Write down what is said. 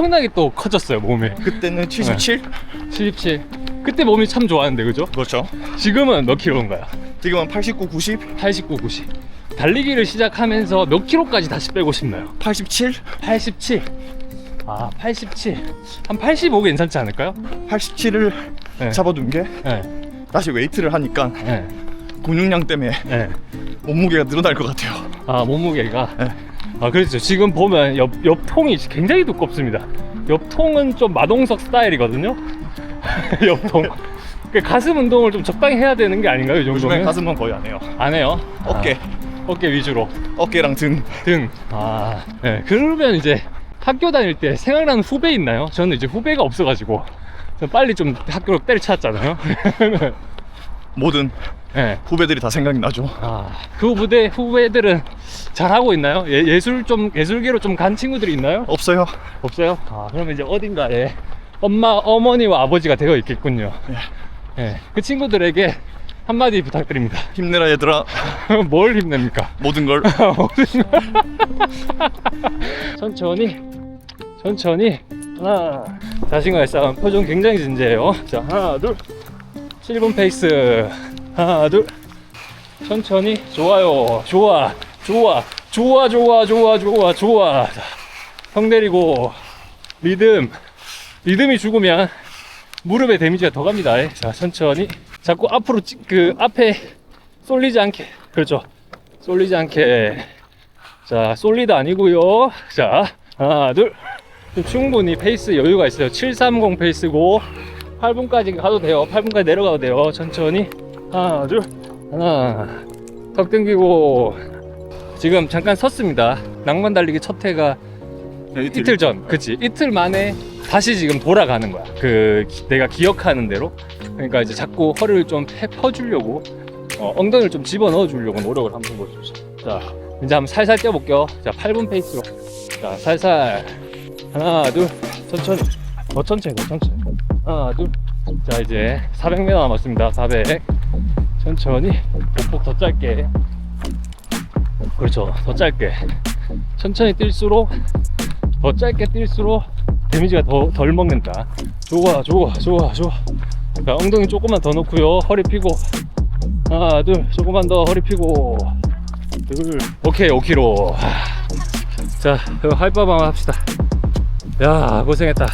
엄청나게 또 커졌어요 몸이 그때는 77? 77 그때 몸이 참 좋았는데 그죠? 그렇죠. 지금은 몇 킬로인가요? 지금은 89, 90, 89, 90 달리기를 시작하면서 몇 킬로까지 다시 빼고 싶나요? 87, 87 아, 87. 한 85 괜찮지 않을까요? 87을 네. 잡아둔 게 네. 다시 웨이트를 하니까 네. 근육량 때문에 네. 몸무게가 늘어날 것 같아요. 아, 몸무게가. 네. 아, 그렇죠. 지금 보면 옆, 옆 통이 굉장히 두껍습니다. 옆 통은 좀 마동석 스타일이거든요. 옆 통. 그 가슴 운동을 좀 적당히 해야 되는 게 아닌가요? 이 요즘에 정도면? 가슴은 거의 안 해요. 안 해요. 어깨, 아, 어깨 위주로. 어깨랑 등. 등. 아, 네. 그러면 이제 학교 다닐 때 생각나는 후배 있나요? 저는 이제 후배가 없어가지고. 저 빨리 좀 학교로 때려쳤잖아요. 모든 네. 후배들이 다 생각이 나죠. 아, 그 무대 후배들은 잘하고 있나요? 예, 예술 좀, 예술계로 좀 간 친구들이 있나요? 없어요. 없어요? 아, 그러면 이제 어딘가에 엄마, 어머니와 아버지가 되어 있겠군요. 예. 그 친구들에게 한마디 부탁드립니다. 힘내라 얘들아. 뭘 힘냅니까? 모든 걸. 천천히, 천천히. 하나, 자신과의 싸움. 표정 굉장히 진지해요. 자, 하나, 둘. 7분 페이스. 하나, 둘. 천천히. 좋아요. 좋아. 좋아. 좋아, 좋아, 좋아, 좋아, 좋아. 자, 형 내리고. 리듬. 리듬이 죽으면 무릎에 데미지가 더 갑니다. 자, 천천히. 자꾸 앞으로 찍, 그 앞에 쏠리지 않게. 그렇죠. 쏠리지 않게. 자, 솔리드 아니고요. 자, 하나, 둘. 좀 충분히 페이스 여유가 있어요. 730 페이스고 8분까지 가도 돼요. 8분까지 내려가도 돼요. 천천히. 하나, 둘. 하나. 턱 당기고 지금 잠깐 섰습니다. 낭만 달리기 첫 회가 이틀 전, 그치? 이틀 만에 다시 지금 돌아가는 거야. 그 기- 내가 기억하는 대로. 그러니까 이제 자꾸 허리를 좀 펴- 펴주려고 어, 엉덩이를 좀 집어 넣어 주려고 노력을 한번 해보죠. 자, 이제 한번 살살 뛰어볼게요. 자, 8분 페이스로. 자, 살살. 하나, 둘. 천천히. 더 천천히, 더 천천히. 하나, 둘. 자, 이제 400m 남았습니다. 400. 천천히. 보폭 더 짧게. 그렇죠. 더 짧게. 천천히 뛸수록 더 짧게 뛸수록 데미지가 더 덜 먹는다. 좋아, 좋아, 좋아, 좋아. 자, 엉덩이 조금만 더 놓고요. 허리 피고. 하나, 둘, 조금만 더 허리 피고. 둘, 오케이, 5kg. 자, 하이파브 한번 합시다. 야, 고생했다.